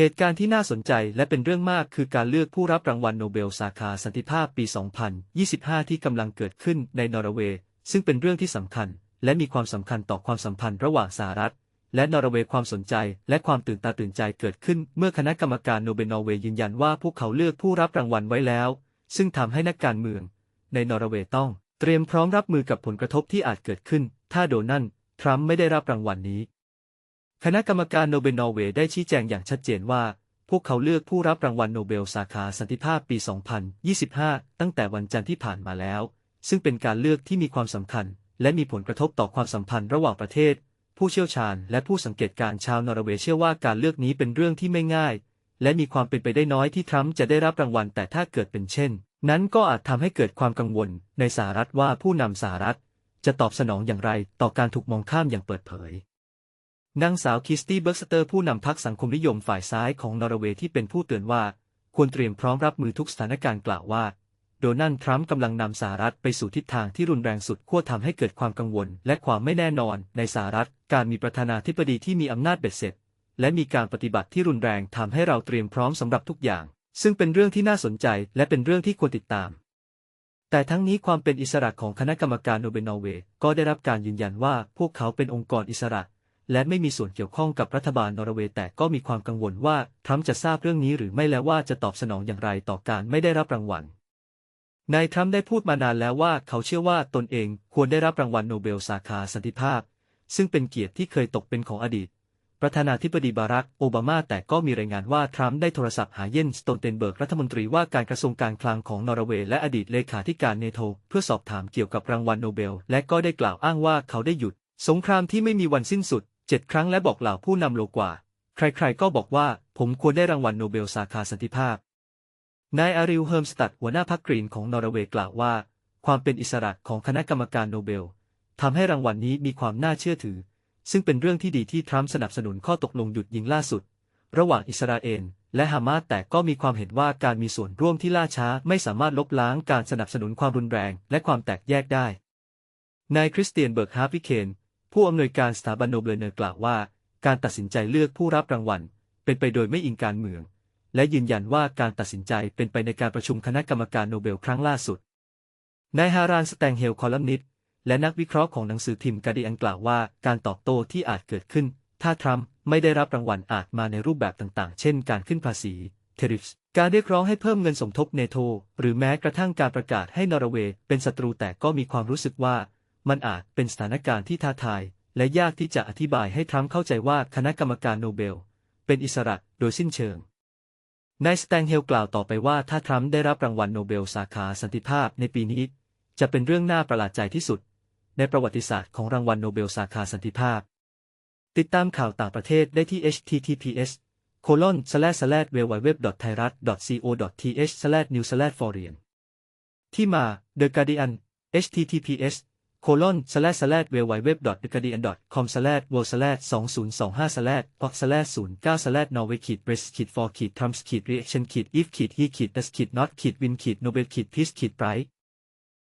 เหตุการณ์ที่น่าสนใจและเป็นเรื่องมากคือการเลือกผู้รับรางวัลโนเบลสาขาสันติภาพปี 2025 ที่กำลังเกิดขึ้นในนอร์เวย์ ซึ่งเป็นเรื่องที่สำคัญ และมีความสำคัญต่อความสัมพันธ์ระหว่างสหรัฐ และนอร์เวย์ความสนใจ และความตื่นตาตื่นใจเกิดขึ้น เมื่อคณะกรรมการโนเบลนอร์เวย์ยืนยันว่าพวกเขาเลือกผู้รับรางวัลไว้แล้ว ซึ่งทำให้นักการเมือง ในนอร์เวย์ต้อง เตรียมพร้อมรับมือกับผลกระทบที่อาจเกิดขึ้น ถ้าโดนัลด์ทรัมป์ไม่ได้รับรางวัลนี้ คณะกรรมการโนเบลนอร์เวย์ได้ชี้แจงอย่างชัดเจนว่า พวกเขาเลือกผู้รับรางวัลโนเบลสาขาสันติภาพปี 2025 ตั้งแต่วันจันทร์ที่ผ่านมาแล้ว ซึ่งเป็นการเลือกที่มีความสำคัญ และมีผลกระทบต่อความสัมพันธ์ระหว่างประเทศ ผู้เชี่ยวชาญ และผู้สังเกตการณ์ชาวนอร์เวย์เชื่อว่าการเลือกนี้เป็นเรื่องที่ไม่ง่าย และมีความเป็นไปได้น้อยที่ทรัมป์จะได้รับรางวัลแต่ถ้าเกิดเป็นเช่น นั้นก็อาจทำให้เกิดความกังวล ในสหรัฐว่าผู้นำสหรัฐ จะตอบสนองอย่างไรต่อการถูกมองข้ามอย่างเปิดเผย นางสาวคิสตี้เบิร์กสเตอร์ผู้นำพรรคสังคมนิยมฝ่ายซ้ายของนอร์เวย์ที่เป็นผู้เตือนว่า ควรเตรียมพร้อมรับมือทุกสถานการณ์กล่าวว่า โดนัลด์ทรัมป์กำลังนำสหรัฐไปสู่ทิศทางที่รุนแรงสุดขั้วทำให้เกิดความกังวล และความไม่แน่นอน ในสหรัฐ การมีประธานาธิบดีที่มีอำนาจเบ็ดเสร็จ และมีการปฏิบัติที่รุนแรงทำให้เราเตรียมพร้อมสำหรับทุกอย่าง ซึ่งเป็นเรื่องที่น่าสนใจ และเป็นเรื่องที่ควรติดตาม แต่ทั้งนี้ความเป็นอิสระของคณะกรรมการโนเบลนอร์เวย์ก็ได้รับการยืนยันว่าพวกเขาเป็นองค์กรอิสระ และไม่มีส่วนเกี่ยวข้องกับรัฐบาลนอร์เวย์แต่ก็มีความกังวลว่าทรัมป์จะทราบเรื่องนี้หรือไม่และว่าจะตอบสนองอย่างไรต่อการไม่ได้รับรางวัลนายทรัมป์ได้พูดมานานแล้วว่าเขาเชื่อว่าตนเองควรได้รับรางวัลโนเบลสาขาสันติภาพ ซึ่งเป็นเกียรติที่เคยตกเป็นของอดีต ประธานาธิบดีบารักโอบามาแต่ก็มีรายงานว่าทรัมป์ได้โทรศัพท์หาเยนสโตนเทนเบิร์กรัฐมนตรีว่าการกระทรวงการคลังของนอร์เวย์และอดีตเลขาธิการเนโธเพื่อสอบถามเกี่ยวกับรางวัลโนเบล และก็ได้กล่าวอ้างว่าเขาได้หยุด สงครามที่ไม่มีวันสิ้นสุด เจ็ดครั้งและบอกเหล่าผู้นำโลกว่า ใครๆก็บอกว่าผมควรได้รางวัลโนเบลสาขาสันติภาพ นายอาริลเฮิร์มสตัดหัวหน้าพรรคกรีนของนอร์เวย์กล่าวว่า ความเป็นอิสระของคณะกรรมการโนเบลทำให้รางวัลนี้มีความน่าเชื่อถือ ซึ่งเป็นเรื่องที่ดีที่ทรัมป์สนับสนุนข้อตกลงหยุดยิงล่าสุด ระหว่างอิสราเอลและฮามาสแต่ก็มีความเห็นว่าการมีส่วนร่วมที่ล่าช้า ไม่สามารถลบล้างการสนับสนุนความรุนแรง และความแตกแยกได้ นายคริสเตียนเบิร์กฮาร์วิเคน ผู้อำนวยการสถาบันโนเบลเนอร์กล่าวว่า การตัดสินใจเลือกผู้รับรางวัล เป็นไปโดยไม่อิงการเมือง และยืนยันว่าการตัดสินใจเป็นไปในการประชุมคณะกรรมการโนเบลครั้งล่าสุดนายฮารานสแตงเฮลคอลัมนิสต์และนักวิเคราะห์ของหนังสือพิมพ์การดิอันกล่าวว่าการตอบโต้ที่อาจเกิดขึ้น ถ้าทรัมป์ไม่ได้รับรางวัลอาจมาในรูปแบบต่างๆ เช่น การขึ้นภาษีเทริฟส์การเรียกร้องให้เพิ่มเงินสมทบเนโธหรือแม้กระทั่งการประกาศให้นอร์เวย์เป็นศัตรูแต่ก็มีความรู้สึกว่า มันอาจเป็นสถานการณ์ที่ท้าทาย และยากที่จะอธิบายให้ทรัมป์เข้าใจว่าคณะกรรมการโนเบล เป็นอิสระโดยสิ้นเชิงนายสแตงเฮลกล่าวต่อไปว่าถ้าทรัมป์ได้รับรางวัลโนเบลสาขาสันติภาพในปีนี้ จะเป็นเรื่องน่าประหลาดใจที่สุด ในประวัติศาสตร์ของรางวัลโนเบลสาขาสันติภาพ ติดตามข่าวต่างประเทศได้ที่ https colon slash slash w w w t h a i r a t co th slash new slash foreign ที่มา The Guardian https colon slash slash w w w the guardian com slash world slash 2025 slash org slash 09 slash norway ขีด breast ขีด for ขีด trumps ขีด reaction ขีด if ขีด he ขีด does ขีด not ขีด win ขีด nobel ขีด peace ขีด bright